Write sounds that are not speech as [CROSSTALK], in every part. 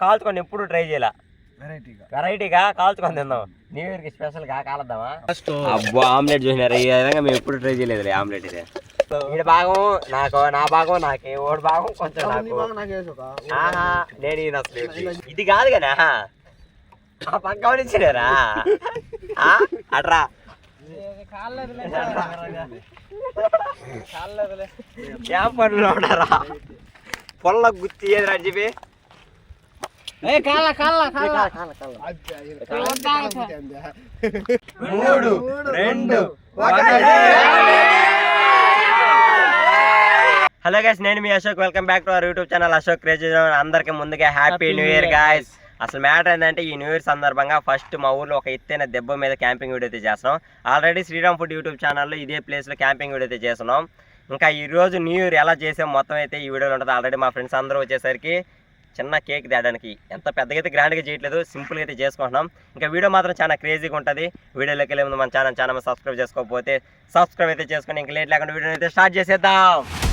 కాల్చుకొని ఎప్పుడు ట్రై చేయాల? వెరైటీగా వెరైటీగా కాల్చుకొని తిందాం. న్యూ ఇయర్కి స్పెషల్గా కాలద్దామా? అబ్బో ఆమ్లెట్ చూసినారు? ఈ విధంగా మేము ఎప్పుడు ట్రై చేయలేదు ఆమ్లెట్ ఇది ఈడ భాగం నాకు నా భాగం నాకు ఓడి భాగం కొంచెం నాకు. నేను ఈయన అసలు ఇది. ఇది కాదు కదా? ఆ పక్క గమనించలేరా ఆ, అట్రా. ఏం పనులు ఉన్నారా? పొల్ల గుత్తి ఏది రా చెప్పి. మూడు రెండు హలో గైస్ నేను మీ Ashok. Welcome back to our YouTube channel Ashok crazy అందరికి ముందుగా హ్యాపీ న్యూ ఇయర్ గాయస్ అసలు మ్యాటర్ ఏంటంటే ఈ న్యూ ఇయర్ సందర్భంగా ఫస్ట్ మా ఊర్లో ఒక ఎత్తైన దెబ్బ మీద క్యాంపింగ్ వీడియో అయితే చేస్తున్నాం. ఆల్రెడీ శ్రీరామ్ ఫుడ్ యూట్యూబ్ ఛానల్లో ఇదే ప్లేస్లో క్యాంపింగ్ వీడియో అయితే చేస్తున్నాం. ఇంకా ఈ రోజు న్యూ ఇయర్ ఎలా చేసాం మొత్తం అయితే ఈ వీడియోలో ఉంటుంది. ఆల్రెడీ మా ఫ్రెండ్స్ అందరూ వచ్చేసరికి చిన్న కేక్ తేయడానికి ఎంత పెద్దగా అయితే గ్రాండ్గా చేయట్లేదు సింపుల్గా అయితే చేసుకుంటున్నాం. ఇంకా వీడియో మాత్రం చాలా క్రేజీగా ఉంటుంది. వీడియోలోకి వెళ్ళే ముందు మన ఛానల్ ఛానల్ సబ్స్క్రైబ్ చేసుకోకపోతే సబ్స్క్రైబ్ అయితే చేసుకొని ఇంకా లేట్ లేకుండా వీడియో అయితే స్టార్ట్ చేసేద్దాం.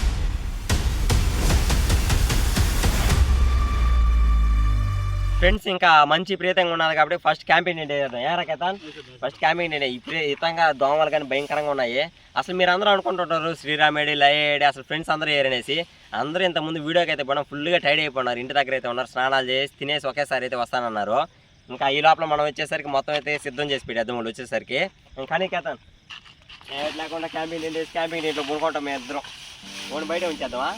ఫ్రెండ్స్ ఇంకా మంచి ప్రీతంగా ఉన్నది కాబట్టి ఫస్ట్ క్యాంపింగ్ డే చేద్దాం. ఏ రకతాన్ ఫస్ట్ క్యాంపింగ్ డే ఇతంగా దోమలు కానీ భయంకరంగా ఉన్నాయి. అసలు మీరు అందరూ అనుకుంటుంటారు శ్రీరామేడి లయేడి అసలు ఫ్రెండ్స్ అందరూ ఏరనేసి అందరూ ఇంత ముందు వీడియోకి అయితే పోయినా. ఫుల్గా టైడ్ అయిపోయినారు. ఇంటి దగ్గర అయితే ఉన్నారు. స్నానాలు చేసి తినేసి ఒకేసారి అయితే వస్తానన్నారు. ఇంకా ఈ లోపల మనం వచ్చేసరికి మొత్తం అయితే సిద్ధం చేసి పెట్టేద్దాం వాళ్ళు వచ్చేసరికి. కానీ కేతాన్ లేకుండా క్యాంపింగ్ చేసి క్యాంపింగ్ ఇంట్లో పూనుకుంటాం మేము ఇద్దరం. ఓన్ బయట ఉంచేద్దామా?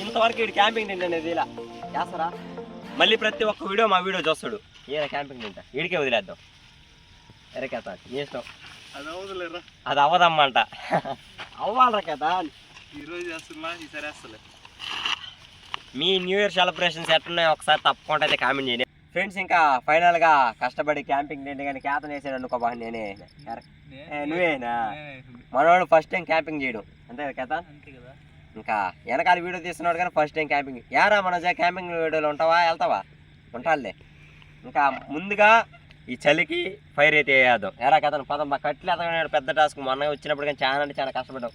ఇంతవరకు ఇటు క్యాంపింగ్ అనేది ఇలా. చేస్తారా మళ్ళీ ప్రతి ఒక్క వీడియో మా వీడియో చూస్తాడు. ఏదో క్యాంపింగ్ టెంట్ ఇడికే వదిలేద్దాం. ఎరకేతా చేస్తాం అది అవదులేరా అది అవ్వదమ్మంట. అవ్వాలరా కదా ఈ రోజు చేస్తున్నా ఈసారి వేస్తలే మీ న్యూ ఇయర్ సెలబ్రేషన్స్ ఎట్టున్నాయో ఒకసారి తప్పకుండా అయితే కామెంట్ చేయండి. ఫ్రెండ్స్ ఇంకా ఫైనల్గా కష్టపడి క్యాంపింగ్ టెంట్ కానీ కేతన వేసాడు అనుకోబా నేనే. నువ్వేనా? మనవాడు ఫస్ట్ టైం క్యాంపింగ్ చేయడం. అంతే కదా కేతన్ అంతే కదా. ఇంకా వెనకాల వీడియో తీస్తున్నాడు కానీ ఫస్ట్ టైం క్యాంపింగ్ యారా మనోజ క్యాంపింగ్ వీడియోలో ఉంటావా? వెళ్తావా? ఉంటాలే ఇంకా ముందుగా ఈ చలికి ఫైర్ అయితే వేయద్దాం. ఎరా కథను పదం మా కట్లు ఎదగనాడు పెద్ద టాస్క్ మొన్న వచ్చినప్పుడు కానీ చాలా అంటే చాలా కష్టపడ్డాం.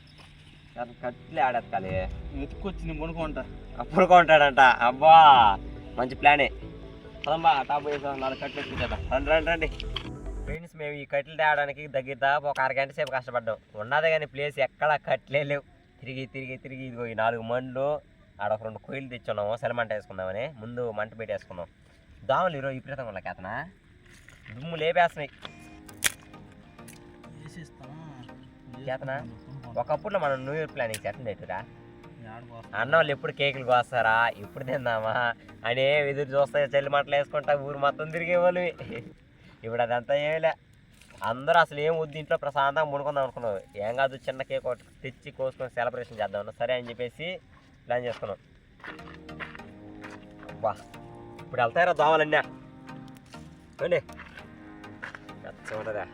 కట్లు ఆడెత్తాలి. ఎత్తుకొచ్చి నేను కొనుక్కుంటా అప్పుడు కొంటాడంట అబ్బా మంచి ప్లానే పదమ్మా టాప్ వేసాం నాలుగు కట్లు ఎత్తుకుంటా రండి రండి రండి. ఫ్రెండ్స్ మేము ఈ కట్లు తేవడానికి దగ్గర దాకా ఒక అరగంట సేపు కష్టపడ్డాం. ఉన్నదే కానీ ప్లేస్ ఎక్కడ కట్లే లేవు. తిరిగి తిరిగి తిరిగి ఇదిగో ఈ నాలుగు మండ్లు ఆడ ఒక రెండు కొయ్యలు తెచ్చున్నాము సెలమంట వేసుకుందామని. ముందు మంట పెట్టేసుకున్నాం దోమలు ఈరోజు విపరీతంగా ఉన్నాయి కేతన? దుమ్ము లేపేస్తున్నాయి. కేతన? ఒకప్పుడులో మనం న్యూ ఇయర్ ప్లానింగ్ అవుతురా అన్న వాళ్ళు ఎప్పుడు కేకులు కోస్తారా? ఎప్పుడు తిందామా? అని ఎదురు చూస్తే చెల్లి మంటలు వేసుకుంటా ఊరు మొత్తం తిరిగే వాళ్ళు ఇప్పుడు అదంతా ఏమిలే అందరూ అసలు ఏం వద్దు ఇంట్లో ప్రశాంతంగా మునుకుందాం అనుకున్నావు ఏం కాదు చిన్న కేక్ ఒకటి తెచ్చి కోసుకొని సెలబ్రేషన్ చేద్దాం. సరే అని చెప్పేసి ప్లాన్ చేసుకున్నాం. అబ్బా ఇప్పుడు వెళ్తాయిరా దోమలన్నా. అండి ఉండదా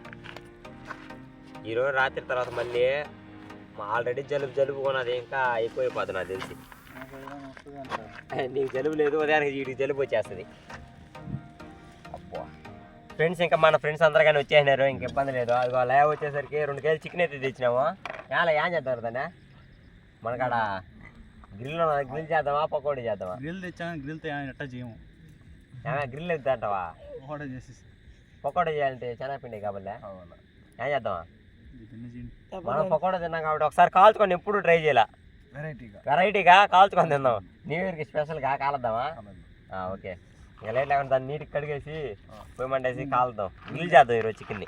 ఈరోజు రాత్రి తర్వాత మళ్ళీ మా ఆల్రెడీ జలుబు జలుబు కొన్నది ఇంకా ఎక్కువైపోతుంది నాకు తెలిసి. నీకు జలుబు లేదు ఉదయానికి వీడికి జలుబు వచ్చేస్తుంది. ఫ్రెండ్స్ ఇంకా మన ఫ్రెండ్స్ అందరు కానీ వచ్చేసినారు ఇంక ఇబ్బంది లేదు. అదిగో లయ వచ్చేసరికి రెండు కేజీలు చికెన్ అయితే తెచ్చినాము. ఎలా ఏం చేద్దాం దాన్ని మనకాడ గ్రిల్ గ్రిల్ చేద్దామా పకోడీ చేద్దామా? గ్రిల్ తెచ్చాను గ్రిల్ ఎట్టా చేయము. గ్రిల్ ఎత్తాంటావా ఆర్డర్ చేసేసి. పకోడీ చేయాలంటే చెనపిండి కాబట్టి ఏం చేద్దామా? మనం పకోడా తిన్నాం కాబట్టి ఒకసారి కాల్చుకొని ఎప్పుడు ట్రై చేయాల? వెరైటీగా వెరైటీగా కాల్చుకొని తిందాం. న్యూ ఇయర్కి స్పెషల్గా కాలద్దామా? ఓకే. లేట్ లేకుండా దాన్ని నీట్గా కడిగేసి పొయ్యి మండేసి కాలుద్దాం గ్రిల్ చేద్దాం ఈరోజు చికెన్ని.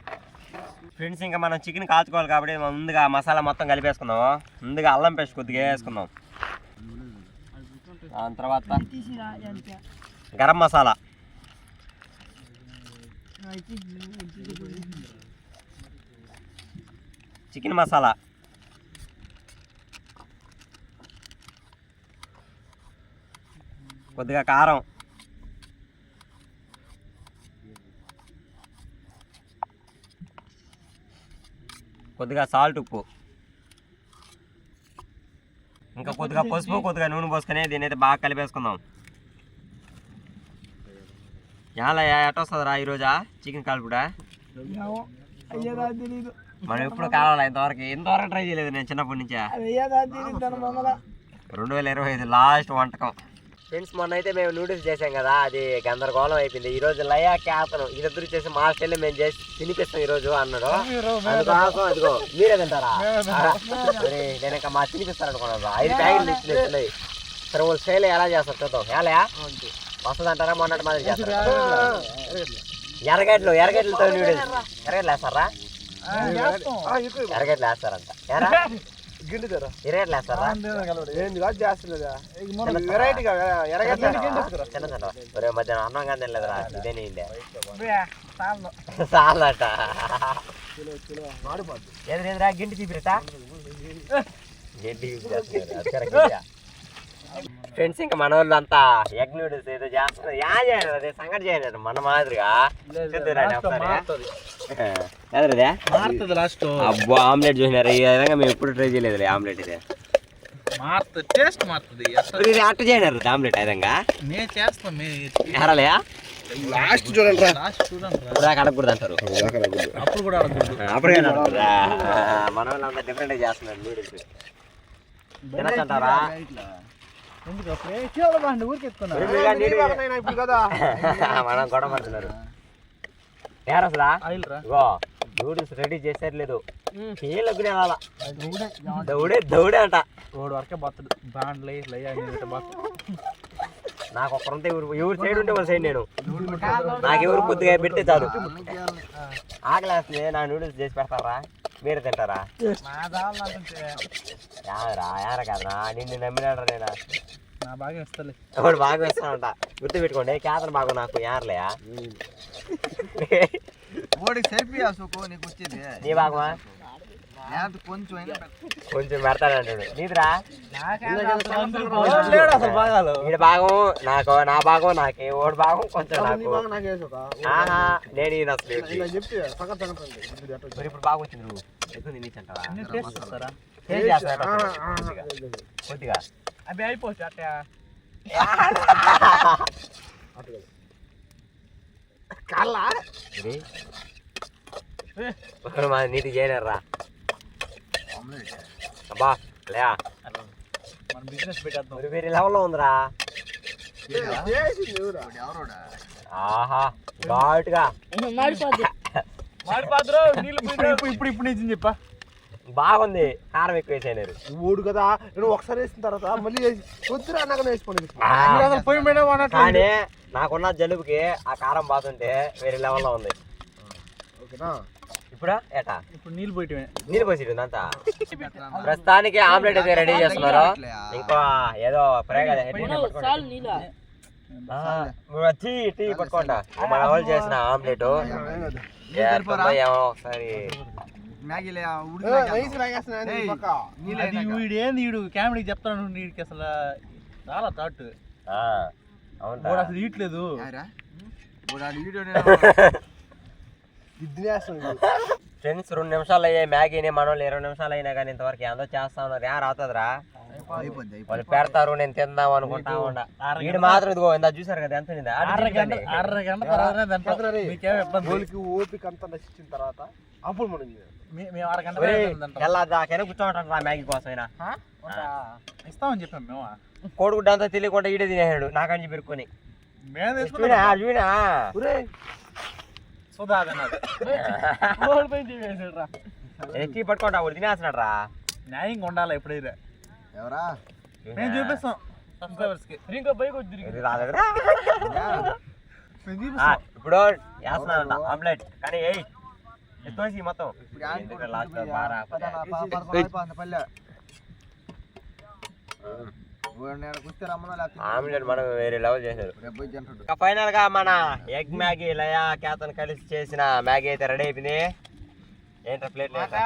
ఫ్రెండ్స్ ఇంకా మనం చికెన్ కాల్చుకోవాలి కాబట్టి ముందుగా మసాలా మొత్తం కలిపేసుకుందాం. ముందుగా అల్లం పేస్ట్ కొద్దిగా వేసుకుందాం. దాని తర్వాత గరం మసాలా. చికెన్ మసాలా. కొద్దిగా కారం. కొద్దిగా సాల్ట్ ఉప్పు. ఇంకా కొద్దిగా పసుపు కొద్దిగా నూనె పోసుకొని దీని అయితే బాగా కలిపేసుకుందాం. ఎలా ఎట వస్తుందిరా ఈరోజా చికెన్ కలుపుడా? మనం ఎప్పుడు కావాలా ఇంతవరకు? ఇంతవరకు ట్రై చేయలేదు నేను చిన్నప్పటి నుంచే? రెండు వేల ఇరవై ఐదు లాస్ట్ వంటకం. ఫ్రెండ్స్ మొన్న అయితే మేము నూడిల్స్ చేసాం కదా అది గందరగోళం అయిపోయింది. ఈ రోజు లయా క్యాతను ఇద్దరు చేసి మా స్టైల్లో మేము చేసి తినిపిస్తాం ఈ రోజు అన్నాడు. అందుకోసం అదిగో మీరే తింటారా? మరి నేను ఇంకా మా తినిపిస్తారు అనుకున్నాను ఐదు ప్యాకెట్లు ఇచ్చిన చిన్నవి. సరే వాళ్ళ స్టైల్ ఎలా చేస్తారు చూద్దాం. ఎలా వస్తుంది అంటారా మొన్నటి మాదిరి చేస్తారా? ఎర్రగడ్డలు ఎర్రగడ్డలతో నూడిల్స్. ఎర్రగడ్డలు వేస్తారా? ఎర్రగడ్డలు వేస్తారంట. [LAUGHS] ఎర్ర ఎర్రగడ్డలు వేస్తారా? ఏంది? కాదు చేస్తున్నదా వెరైటీగా ఒరే మధ్యాహ్నం అన్నం కానీ తినలేదురా. ఇదే నీండే చాలట. ఎదురేదిరా గింటి తీపిరట? గింటి ఫ్రెండ్స్ ఇంకా మన వాళ్ళు అంతా ఎగ్ నూడిల్స్ ఏదో చేస్తున్నారు. యా చేయరు అదే సంగతి చేయరు మన మాదిరిగా ఒకసారి. మారుతుంది. లాస్ట్ అబ్బో ఆమ్లెట్ చూసినారు? ఈ విధంగా మేము ఎప్పుడు ట్రై చేయలేదు ఆమ్లెట్ ఇది మారుతుంది టేస్ట్ మారుతుంది అట్ట చేయనారు ఆమ్లెట్ విధంగా? నేను చేస్తాం ఎరలే లాస్ట్ చూడండి లాస్ట్ చూడండి దాకా అడగకూడదు అంటారు. అప్పుడు కూడా అడగకూడదు. అప్పుడే మన వాళ్ళు అంతా డిఫరెంట్ చేస్తున్నారు నూడిల్స్ తినచ్చంటారా? ఎందుకు అప్పుడే? చీలబండి ఊరికి ఎత్తుకున్నా ఇప్పుడు కదా. [LAUGHS] మనం గొడవ పడుతున్నారు. ఏరసలా? ఆయిల్ రా ఇగో నూడిల్స్ రెడీ చేసారు లేదు వాళ్ళ దౌడే దౌడే అంట. రోడ్ వరకే బతుడు. బాండ్లై నాకు ఒక్కరుంటే ఎవరు ఎవరు సైడ్ ఉంటే వాళ్ళ సైడ్ నేను. నాకు ఎవరు కొద్దిగా పెడితే చాలు. ఆకలేస్తుంది నా నూడిల్స్ చేసి పెడతారా? మీరు తింటారా? యాదరా యార కాదరా నిన్ను నమ్మినాడు నేను. నా బాగా ఇస్తలే. ఒకటి బాగా వేస్తానంట గుర్తు పెట్టుకోండి కేతను బాగా నాకు యారలే ఓడికి సెల్ఫీ అసోకో నీకు వచ్చింది. నీ బాగమా కొంచెం కొంచెం పెడతానంటాడు నీదిరా? వీడి భాగం నాకు నా భాగం నాకే ఓడి భాగం కొంచెం నాకు. ఆహా నేను అసలు ఇప్పుడు బాగా వచ్చింది నువ్వు. ఎక్కువ తినిచ్చంటావా అన్ని టేస్ట్ చేస్తారా కొద్దిగా. అవి అయిపోవచ్చు ఇది ఒకడు మా నీటి చేయనర్రా అబ్బా లేయా మనం బిజినెస్ పెట్టేద్దాం మరి వేరే లెవెల్లో ఉందిరా ఆహా ఘాటుగా మాడిపోతురు నీళ్ళు ఇప్పుడు ఇప్పుడు ఇప్పుడు నుంచి చెప్పా బాగుంది. కారం ఎక్కువ వేసేనారు ఓడు కదా నేను ఒకసారి వేసిన తర్వాత మళ్ళీ వద్దురా నాకు వేసుకోండి మీద కానీ నాకున్న జలుబుకి ఆ కారం బాగుంటే వేరే లెవెల్లో ఉంది. ఓకేనా? ఇప్పుడా? ఏటా? ఇప్పుడు నీళ్ళు పోయటమే. నీళ్ళు పోసి అంతా. [LAUGHS] ప్రస్తుతానికి ఆమ్లెట్ అయితే రెడీ చేస్తున్నారు. ఇంకో ఏదో ప్రయోగ టీ టీ పట్టుకోండా మన వాళ్ళు చేసిన ఆమ్లెట్. ఏమో ఒకసారి. అది వీడు ఏంది కామెడీకి చెప్తాను వీడికి అసలు. చాలా థాట్ ఆ, వాడు అసలు ఇట్లేదు ఫ్రెండ్స్ [LAUGHS] రెండు నిమిషాలు అయ్యాయి. మ్యాగీని మన వాళ్ళు ఇరవై నిమిషాలు అయినా కానీ ఇంతవరకు ఎంతో చేస్తా ఉన్నారు. యారు అవుతుందిరా వాళ్ళు పెడతారు నేను తిందాం అనుకుంటా ఉండ. వీడు మాత్రం ఇదిగో ఇందా చూసారు కదా ఎంత ఓపిక అంతా నశించిన తర్వాత అప్పుడు మనం మేము దాకైనా రా మ్యాగీ? ఇస్తామని చెప్పాం కోడిగుడ్డ అంతా తెలియకుండా ఈడే తినేసాడు పెరుక్కొని. చూడా చూడా ఒరేయ్, సుధా అదన్నది ఎక్కి పట్టుకుంటా వాడు తినేస్తున్నాడు రా. న్యాయంగా ఉండాలి ఎప్పుడైతే ఎవరా? మేము చూపిస్తాం. ఇంకా బైక్ వచ్చి రాలేదురా? ఇప్పుడు ఆమ్లెట్. కానీ ఏయ్ ఎత్తోసి మొత్తం. మనం వేరే లెవెల్ చేశారు ఇంకా ఫైనల్గా మన ఎగ్ మ్యాగీ లయా క్యాతన్ కలిసి చేసిన మ్యాగీ అయితే రెడీ అయిపోయింది. ఏంటో ప్లేట్ లేదా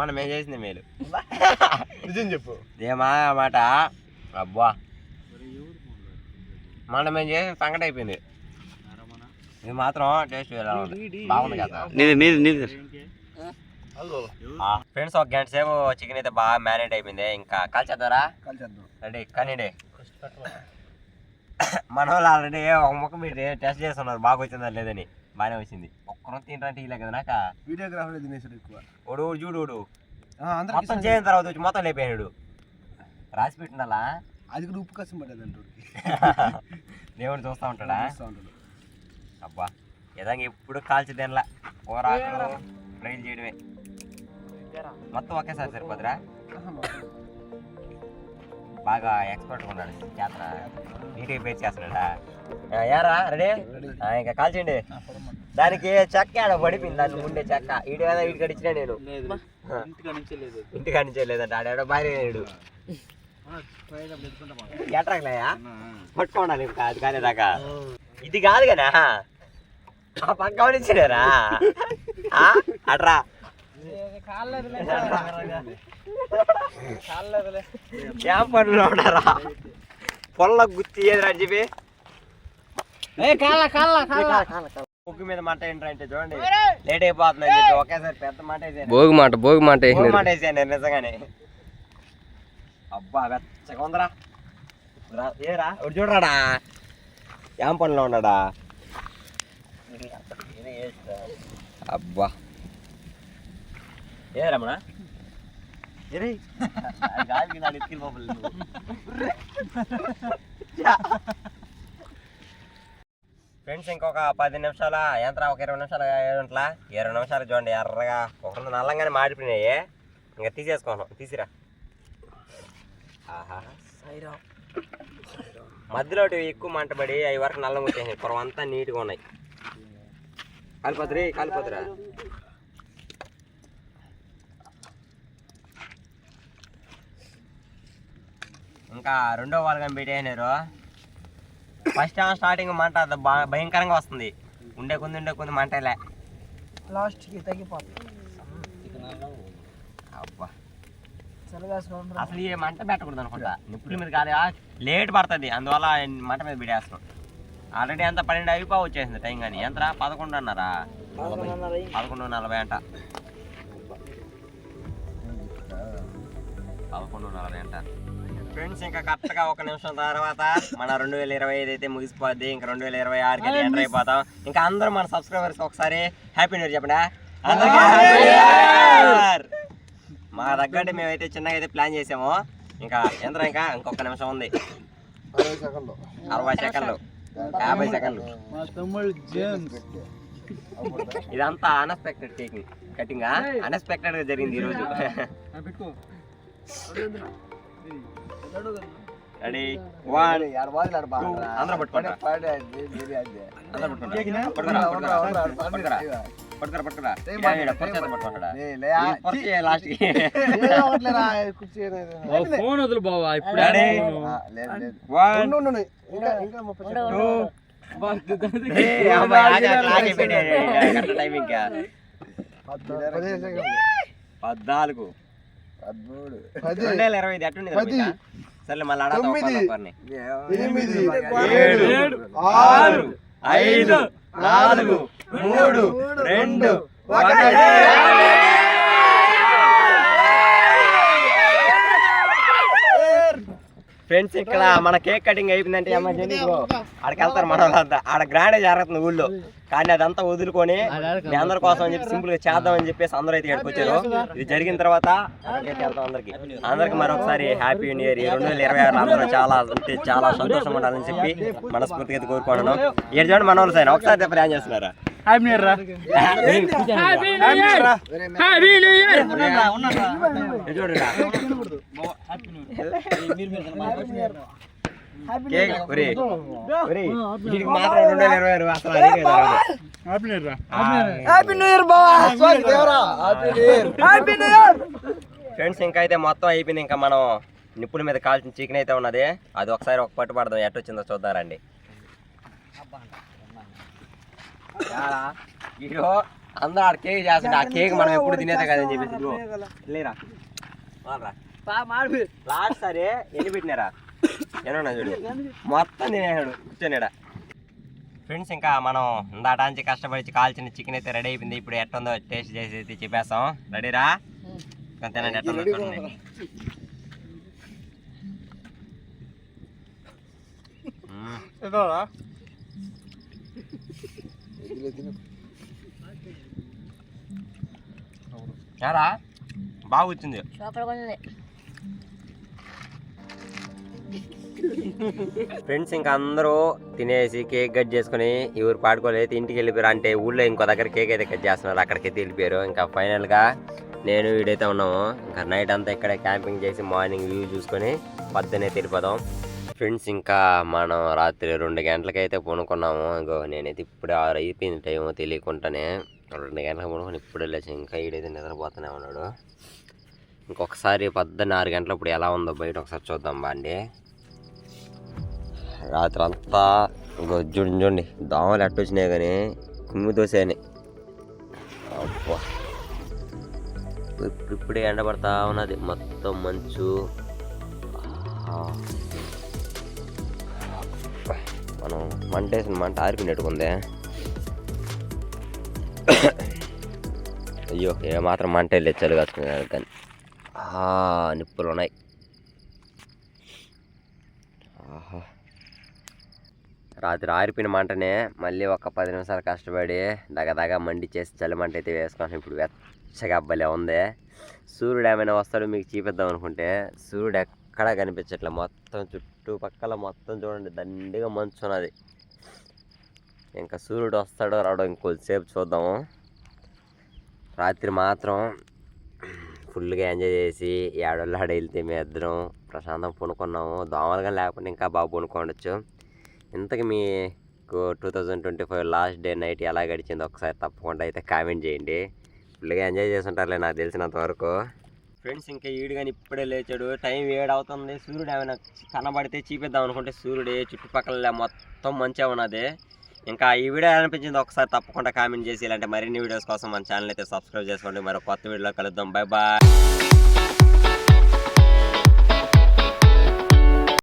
మనం ఏం చేసింది మేలు? నిజం చెప్పు. ఏమా మాట? అబ్బా. మనం మేము చేసిన సంకట అయిపోయింది. ఇది మాత్రం టేస్ట్ ఉంది. బాగుంది కదా. ఫ్రెండ్స్ ఒక గంట సేపు చికెన్ అయితే బాగా మ్యారినేట్ అయిపోయింది. ఇంకా కాల్చేద్దారా? కలిసేద్దాం రెడీ కానీ మన వాళ్ళు ఆల్రెడీ ఒక ముక్క మీరు టెస్ట్ చేస్తున్నారు. బాగా వచ్చిందా లేదని బాగానే వచ్చింది. ఒక్కరం తింటారంటే ఇలా కదా నాక? వీడియోగ్రాఫర్ తినేసాడు ఎక్కువ. ఓడు ఓడు చూడు ఓడు మొత్తం. చేయిన తర్వాత వచ్చి మొత్తం లేపాడు రాసి పెట్టిండాలా? అది కూడా ఉప్పు కసం పడేది అంటూరికి [LAUGHS] దేవుడు చూస్తా ఉంటాడా? చూస్తా ఉంటాడు. అబ్బా ఏదంగా ఎప్పుడు కాల్చి తినలా. కూరాకులు ఫ్రైలు చేయడమే. మొత్తం ఒకేసారి సరిపోదురా బాగా ఎక్స్పర్ట్ ఉన్నాడు చేత నీట్గా పేరు చేస్తున్నాడా? యారా రెడీ? ఆ, ఇంకా కాల్చండి దానికి చెక్క ఆడ పడిపోయింది? దాన్ని ఉండే చెక్క. ఈడు కదా ఈడు కడిచినా నేను. లేదు. ఇంటికాడ నుంచే లేదు. ఇంటికాడ నుంచే లేదంట. ఆడాడో భార్య లేడు. ఎట్రాకలేయా పట్టుకోండి ఇంకా అది కానీ దాకా. ఇది కాదు కదా. ఆ పక్క నుంచినారా అట్రా. ఏం పనులు ఉన్నారా? పొల్ల గుత్తి ఏదిరా అని చెప్పి ముగ్గు మీద మంట ఏంట్రా అంటే చూడండి. లేట్ అయిపోతుంది అని చెప్పి ఒకేసారి పెద్ద మంట భోగి మాట భోగి మాట మంట వేసాను నేను నిజంగానే. అబ్బా వెచ్చగా ఉందరా ఏరా ఒకటి చూడరాడా? ఏం పనిలో ఉన్నాడా? అబ్బా. ఏ రమణ? ఏరే? గాలికి నాడు ఎత్తుకెళ్ళి పోపలేదు ఫ్రెండ్స్ ఇంకొక పది నిమిషాల? యంత్ర ఒక ఇరవై నిమిషాలు ఏడుంట్లా ఇరవై నిమిషాలు చూడండి ఎర్రగా. ఒక నల్లంగానే మాడిపోయినాయి. ఇంకా తీసేసుకోను తీసిరా. మధ్యలో ఎక్కువ మంటపడి అవి వరకు నల్ల ముట్టేసినాయి పొరం అంతా నీట్గా ఉన్నాయి. కాలిపోతురి కాలిపోతురా. ఇంకా రెండో వాళ్ళగా పెట్టేసినారు ఫస్ట్ టైం స్టార్టింగ్ మంట భయంకరంగా వస్తుంది. ఉండే కొంది ఉండే కొంది మంటలే. లాస్ట్కి తగ్గిపోతుంది అబ్బా చలివేసుకుంటారు అసలు ఈ మంట పెట్టకూడదు అనుకుంటా. నిప్పుల మీద కాదు లేట్ పడుతుంది. అందువల్ల మంట మీద పెట్టేస్తాం ఆల్రెడీ అంత పన్నెండు అయిపో వచ్చేసింది టైం కానీ. ఎంత పదకొండు అన్నారా పదకొండు నలభై అంట. పదకొండు నలభై అంట. ఫ్రెండ్స్ ఇంకా కరెక్ట్గా ఒక నిమిషం తర్వాత మన రెండు వేల ఇరవై ఐదు అయితే ముగిసిపోద్ది. ఇంకా రెండు వేల ఇరవై ఆరుకి అయితే ఎంటర్ అయిపోతాం. ఇంకా అందరూ మన సబ్స్క్రైబర్స్ ఒకసారి హ్యాపీ న్యూ ఇయర్ చెప్పండి. అందరికీ! మా తగ్గట్టు మేమైతే చిన్నగా అయితే ప్లాన్ చేసాము. ఇంకా ఎంత ఇంకా? ఇంకొక నిమిషం ఉంది. అరవై సెకండ్లు. యాభై సెకండ్లు. ఇదంతా అన్ఎక్స్పెక్టెడ్ టేకింగ్ కటింగ్ అన్ఎక్స్పెక్టెడ్గా జరిగింది ఈ రోజు పెట్టుకో. రెడీ వన్ ఆడ వాదిలు ఆడ బాగా. రా. అందరూ పట్టుకోండి. అందరూ పట్టుకోండి? పట్టుకోరా పట్టుకోరా. ఫోన్ వదులు బావా ఇప్పుడు. పద్నాలుగు. పదమూడు. పది. రెండు వేల ఇరవై ఐదు. సర్లే మళ్ళీ అడగతా తొమ్మిది. ఒక్కొక్కరిని. ఎనిమిది. ఏడు, ఆరు. ఐదు. నాలుగు మూడు రెండు ఒకటి. ఫ్రెండ్స్ ఇక్కడ మన కేక్ కటింగ్ అయిపోయిందంటే అమ్మ ఇదిగో. ఆడికి వెళ్తారు మన వాళ్ళంతా. ఆడ గ్రాండే జరుగుతుంది ఊళ్ళో. కానీ అదంతా వదులుకొని మీ అందరి కోసం అని చెప్పి సింపుల్గా చేద్దామని చెప్పేసి అందరూ అయితే ఇక్కడికి వచ్చారు. ఇది జరిగిన తర్వాత వెళ్తాం అందరికి. అందరికి మరొకసారి హ్యాపీ న్యూ ఇయర్ ఈ రెండు వేల ఇరవై ఆరు అందరూ చాలా అంటే చాలా సంతోషంగా ఉండాలని చెప్పి మనస్ఫూర్తిగా కోరుకుంటున్నాను ఏడు చూడండి మన వాళ్ళు సార్ ఒకసారి ప్లాన్ చేస్తున్నారా? హ్యాపీ న్యూ ఇయర్ రా. హ్యాపీ న్యూ ఇయర్ ఫ్రెండ్స్ ఇంకా అయితే మొత్తం అయిపోయింది. ఇంకా మనం నిప్పుల మీద కాల్చిన చికెన్ అయితే ఉన్నది. అది ఒకసారి ఒక పట్టు పడదాం. ఎట్టొచ్చిందో చూద్దారండి? ఇదిగో అందరూ ఆడ కేక్ చేస్తుంటే ఆ కేక్ మనం ఎప్పుడు తినేదే కదని చెప్పేసి ఇదిగో. లేరా? వాళ్ళరా. లాస్ట్ సరే ఎన్ని పెట్టినారా? ఎన్ని చూడు. మొత్తం తినేసాడు కూర్చొనిడా ఫ్రెండ్స్ ఇంకా మనం ఇందాటాంచి కష్టపడి కాల్చిన చికెన్ అయితే రెడీ అయిపోయింది. ఇప్పుడు ఎట్టుందో టేస్ట్ చేసి అయితే చెప్పేస్తాం. రెడీరా? తినండి ఎట్టుందో చూడండి. మ్మ్. యారా? బాగా వచ్చింది. ఫ్రెండ్స్ ఇంకా అందరూ తినేసి కేక్ కట్ చేసుకుని ఎవరు పాడుకోలేదు ఇంటికి వెళ్ళిపోయారు అంటే ఊళ్ళో ఇంకో దగ్గర కేక్ అయితే కట్ చేస్తున్నారు. అక్కడికి వెళ్ళిపోయారు. ఇంకా ఫైనల్గా నేను వీడైతే ఉన్నాము. ఇంకా నైట్ అంతా ఇక్కడే క్యాంపింగ్ చేసి మార్నింగ్ వ్యూ చూసుకొని పొద్దునే వెళ్ళిపోదాం ఫ్రెండ్స్ ఇంకా మనం రాత్రి రెండు గంటలకైతే పూనుకున్నాము ఇంకో నేనైతే ఇప్పుడే ఆరు అయిపోయింది టైం తెలియకుండానే. రెండు గంటలకు పూనుకొని ఇప్పుడే లేచి ఇంకా ఈడైతే నిద్రపోతూనే ఉన్నాడు. ఇంకొకసారి పొద్దున్న ఆరు గంటలప్పుడు ఎలా ఉందో బయట ఒకసారి చూద్దాం బాండి. రాత్రి అంతా ఇంకో చూడండి చూడండి. దోమలు ఎట్టొచ్చినాయి కానీ కుమ్మి దోసాయని అబ్బా. ఇప్పుడు ఇప్పుడే ఎండ పడతా ఉన్నది. మొత్తం మంచు. మనం మంట వేసిన మంట ఆరిపినట్టుకుందే అయ్యో ఏ మాత్రం మంట వెళ్ళి చలి కాచుకున్నాను కానీ. ఆ, నిప్పులు ఉన్నాయి. ఆహా. రాత్రి ఆరిపోయిన మంటనే మళ్ళీ ఒక పది నిమిషాలు కష్టపడి దగదగా మండి చేసి చలి మంట అయితే వేసుకున్నాను ఇప్పుడు వెచ్చగా అబ్బలే ఉంది. సూర్యుడు ఏమైనా వస్తాడు మీకు చూపిద్దాం అనుకుంటే సూర్యుడు ఎక్కడా కనిపించట్లే మొత్తం చుట్టూ చుట్టుపక్కల మొత్తం చూడండి దండిగా మంచు ఉన్నది. ఇంకా సూర్యుడు వస్తాడో రాడో ఇంకొద్దిసేపు చూద్దాము. రాత్రి మాత్రం ఫుల్గా ఎంజాయ్ చేసి ఏడోళ్ళు ఆడ వెళ్తే మేము ఇద్దరం ప్రశాంతం పనుకున్నాము దోమలుగా లేకుండా ఇంకా బాగా పనుకోవచ్చు ఇంతకు మీకు two thousand twenty five last day night ఎలా గడిచిందో ఒకసారి తప్పకుండా అయితే కామెంట్ చేయండి. ఫుల్గా ఎంజాయ్ చేసి ఉంటారులే నాకు తెలిసినంత వరకు. ఫ్రెండ్స్ ఇంకా ఈడు కానీ ఇప్పుడే లేచాడు. టైం ఏడవుతుంది. సూర్యుడు ఏమైనా కనబడితే చూపిద్దాం అనుకుంటే సూర్యుడే చుట్టుపక్కల మొత్తం మంచిగా ఉన్నది. ఇంకా ఈ వీడియో అనిపించింది ఒకసారి తప్పకుండా కామెంట్ చేసి ఇలాంటి మరిన్ని వీడియోస్ కోసం మన ఛానల్ అయితే సబ్స్క్రైబ్ చేసుకోండి. మరో కొత్త వీడియోలో కలుద్దాం. Bye bye.